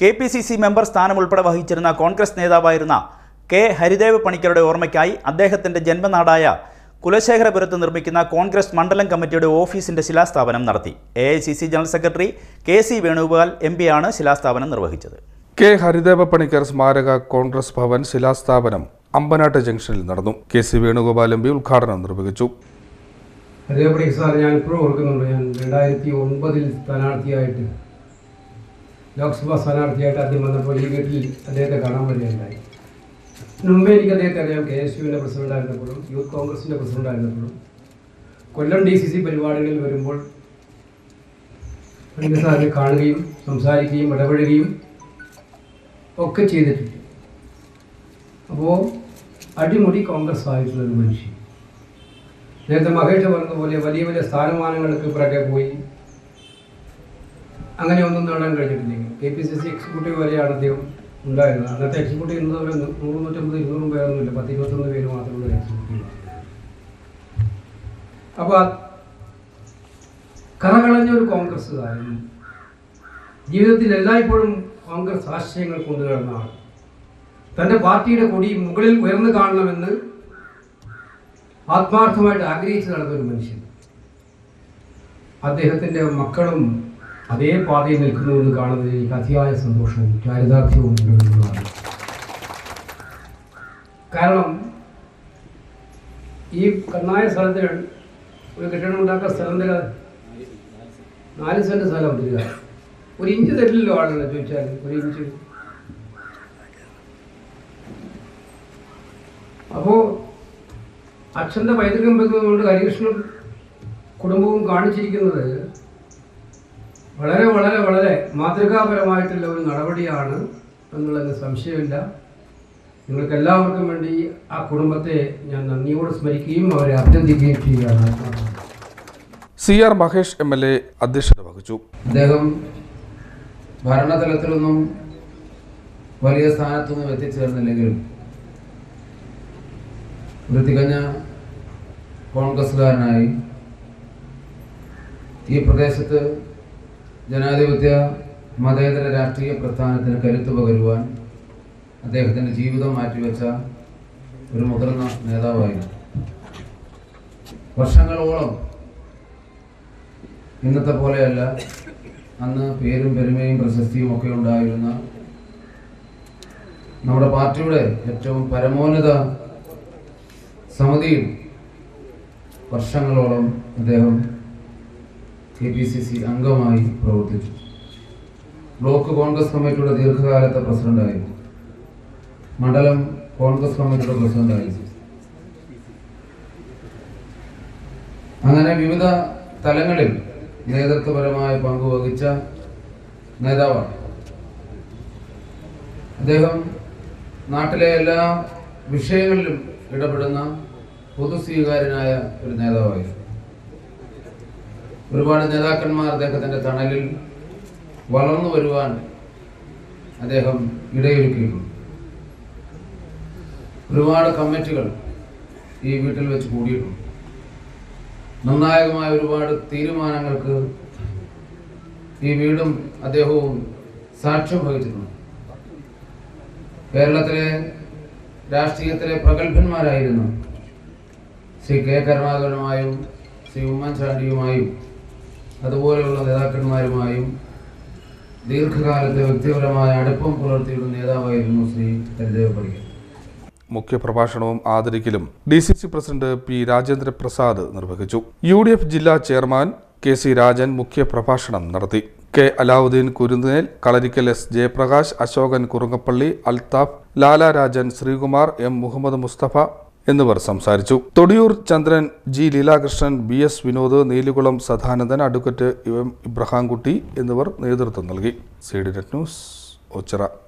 K P C C member സ്ഥാനം ഉൾപ്പെടെ വഹിച്ചിരുന്ന കോൺഗ്രസ് നേതാവായിരുന്ന കെ ഹരിദേവ് പണിക്കരുടെ ഓർമ്മയ്ക്കായി അദ്ദേഹത്തിന്റെ ജന്മനാടായ കുലശേഖരപുരത്ത് നിർമ്മിക്കുന്ന കോൺഗ്രസ് മണ്ഡലം കമ്മിറ്റിയുടെ ഓഫീസിന്റെ ശിലാസ്ഥാപനം നടത്തി. A I C C general secretary K C Venugopal M ആണ് ശിലാസ്ഥാപനം നിർവഹിച്ചത്. കെ ഹരിദേവ പണിക്കർ സ്മാരക കോൺഗ്രസ് ഭവൻ ശിലാസ്ഥാപനം അമ്പനാട്ട് ജംഗ്ഷനിൽ നടന്നു. K C Venugopal M P ഉദ്ഘാടനം നിർവഹിച്ചു. ഹരിദേവ പണിക്കർ സാർ ഞാൻ ഇപ്പോഴും ഓർക്കുന്നുണ്ട്. ഞാൻ രണ്ടായിരത്തി ഒൻപതിൽ സ്ഥാനാർത്ഥിയായിട്ട് ലോക്സഭാ സ്ഥാനാർത്ഥിയായിട്ട് ആദ്യം വന്നപ്പോൾ ഈ വീട്ടിൽ അദ്ദേഹത്തെ കാണാൻ വരികയുണ്ടായി. മുമ്പേ എനിക്ക് അദ്ദേഹത്തെ അറിയാം. കെ എസ് യുവിന്റെ പ്രസിഡന്റായിരുന്നപ്പോഴും യൂത്ത് കോൺഗ്രസിന്റെ പ്രസിഡന്റായിരുന്നപ്പോഴും കൊല്ലം ഡി സി സി പരിപാടികളിൽ വരുമ്പോൾ പണിക്കർ സാറിനെ കാണുകയും സംസാരിക്കുകയും ഇടപഴകുകയും ഒക്കെ ചെയ്തിട്ടുണ്ട്. അപ്പോൾ അടിമുടി കോൺഗ്രസ് ആയിട്ടുള്ള ഒരു മനുഷ്യൻ. നേരത്തെ മഹേഷ് പറഞ്ഞതുപോലെ വലിയ വലിയ സ്ഥാനമാനങ്ങൾക്ക് പിറകെ പോയി അങ്ങനെ ഒന്നും നേടാൻ കഴിഞ്ഞിട്ടില്ലെങ്കിൽ. K P C C executive വരെയാണ് അദ്ദേഹം ഉണ്ടായിരുന്നത്. അന്നത്തെ എക്സിക്യൂട്ടീവ് എന്ന് ഒരു നൂറ് നൂറ്റമ്പത് ഇരുന്നൂറും പേരൊന്നുമില്ല. പത്ത് ഇരുപത്തൊന്ന് പേര് മാത്രമുള്ള എക്സിക്യൂട്ടീവ് അപ്പോൾ കറകളഞ്ഞ ഒരു കോൺഗ്രസ്സുകാരനും ജീവിതത്തിൽ എല്ലായ്പ്പോഴും കോൺഗ്രസ് ആശയങ്ങൾ കൊണ്ടുവരുന്ന ആൾ തന്റെ പാർട്ടിയുടെ കൊടി മുകളിൽ ഉയർന്നു കാണണമെന്ന് ആത്മാർത്ഥമായിട്ട് ആഗ്രഹിച്ച് നടന്ന ഒരു മനുഷ്യൻ. അദ്ദേഹത്തിന്റെ മക്കളും അതേ പാതയിൽ നിൽക്കുന്നു എന്ന് കാണുന്നതിൽ എനിക്ക് അതിയായ സന്തോഷവും ചാരിതാർത്ഥ്യവും ഉണ്ടെന്നുള്ളതാണ് കാരണം ഈ കണ്ണായ സ്ഥലത്തിൽ ഒരു കെട്ടിടം ഉണ്ടാക്കാൻ സ്ഥലം തരാ നാല് സെന്റ് സ്ഥലം തരിക ഒരു ഇഞ്ച് തരില്ലല്ലോ ആളുകളെ ചോദിച്ചാൽ. ഒരു ഇഞ്ച്. അപ്പോൾ അച്ഛന്റെ പൈതൃകം വെക്കുന്നതുകൊണ്ട് ഹരികൃഷ്ണൻ കുടുംബവും കാണിച്ചിരിക്കുന്നത് വളരെ വളരെ വളരെ മാതൃകാപരമായിട്ടുള്ള ഒരു നടപടിയാണ്. എന്നുള്ളതിന് സംശയമില്ല. നിങ്ങൾക്ക് എല്ലാവർക്കും വേണ്ടി ആ കുടുംബത്തെ ഞാൻ നന്ദിയോട് സ്മരിക്കുകയും അവരെ അഭിനന്ദിക്കുകയും ചെയ്യുകയാണ്. C R Mahesh M L A അധ്യക്ഷത വഹിച്ചു. അദ്ദേഹം ഭരണതലത്തിലൊന്നും വലിയ സ്ഥാനത്തൊന്നും എത്തിച്ചേർന്നില്ലെങ്കിലും ഒരു തികഞ്ഞ കോൺഗ്രസ്സുകാരനായി ഈ പ്രദേശത്ത് ജനാധിപത്യ മതേതര രാഷ്ട്രീയ പ്രസ്ഥാനത്തിന് കരുത്തു പകരുവാൻ അദ്ദേഹത്തിന്റെ ജീവിതം മാറ്റിവെച്ച ഒരു മുതിർന്ന നേതാവായിരുന്നു. വർഷങ്ങളോളം ഇന്നത്തെ പോലെയല്ല അന്ന് പേരും പെരുമയും പ്രശസ്തിയും ഒക്കെ ഉണ്ടായിരുന്ന നമ്മുടെ പാർട്ടിയുടെ ഏറ്റവും പരമോന്നത സമിതിയിൽ വർഷങ്ങളോളം അദ്ദേഹം കെ പി സി സി അംഗമായി പ്രവർത്തിച്ചു. ബ്ലോക്ക് കോൺഗ്രസ് കമ്മിറ്റിയുടെ ദീർഘകാലത്തെ പ്രസിഡന്റായി. മണ്ഡലം കോൺഗ്രസ് കമ്മിറ്റിയുടെ പ്രസിഡന്റായി. അങ്ങനെ വിവിധ തലങ്ങളിൽ നേതൃത്വപരമായ പങ്കുവഹിച്ച നേതാവാണ്. അദ്ദേഹം നാട്ടിലെ എല്ലാ വിഷയങ്ങളിലും ഇടപെടുന്ന പൊതു സ്വീകാര്യനായ ഒരു നേതാവായിരുന്നു. ഒരുപാട് നേതാക്കന്മാർ അദ്ദേഹത്തിന്റെ തണലിൽ വളർന്നു വരുവാൻ അദ്ദേഹം ഇടയൊരുക്കിയിട്ടുണ്ട് ഒരുപാട് കമ്മിറ്റികൾ ഈ വീട്ടിൽ വെച്ച് കൂടിയിട്ടുണ്ട്. നിർണായകമായ ഒരുപാട് തീരുമാനങ്ങൾക്ക് ഈ വീടും അദ്ദേഹവും സാക്ഷ്യം വഹിച്ചിട്ടുണ്ട്. കേരളത്തിലെ രാഷ്ട്രീയത്തിലെ പ്രഗത്ഭന്മാരായിരുന്നു ശ്രീ കെ കരുണാകരനുമായും ശ്രീ ഉമ്മൻചാണ്ടിയുമായും അതുപോലെയുള്ള നേതാക്കന്മാരുമായും ദീർഘകാലത്തെ വ്യക്തിപരമായ അടുപ്പം പുലർത്തിയിരുന്ന നേതാവായിരുന്നു ശ്രീ ഹരിദേവ മുഖ്യ മുഖ്യപ്രഭാഷണവും ആദരിക്കലും D C C president P Rajendra Prasad നിർവഹിച്ചു. യു ഡി എഫ് ജില്ലാ ചെയർമാൻ കെ സി രാജൻ മുഖ്യപ്രഭാഷണം നടത്തി. K Alauddin Kurunnel Kalarikkal S Jayaprakash Ashokan Kurungappally Althaf Lala Rajan Sreekumar M Muhammad Mustafa എന്നിവർ സംസാരിച്ചു. Thodiyoor Chandran G Leelakrishnan B S Vinod Neelikulam Sadanandan advocate M Ibrahimkutty എന്നിവർ നേതൃത്വം നൽകി. C D net news Ochira.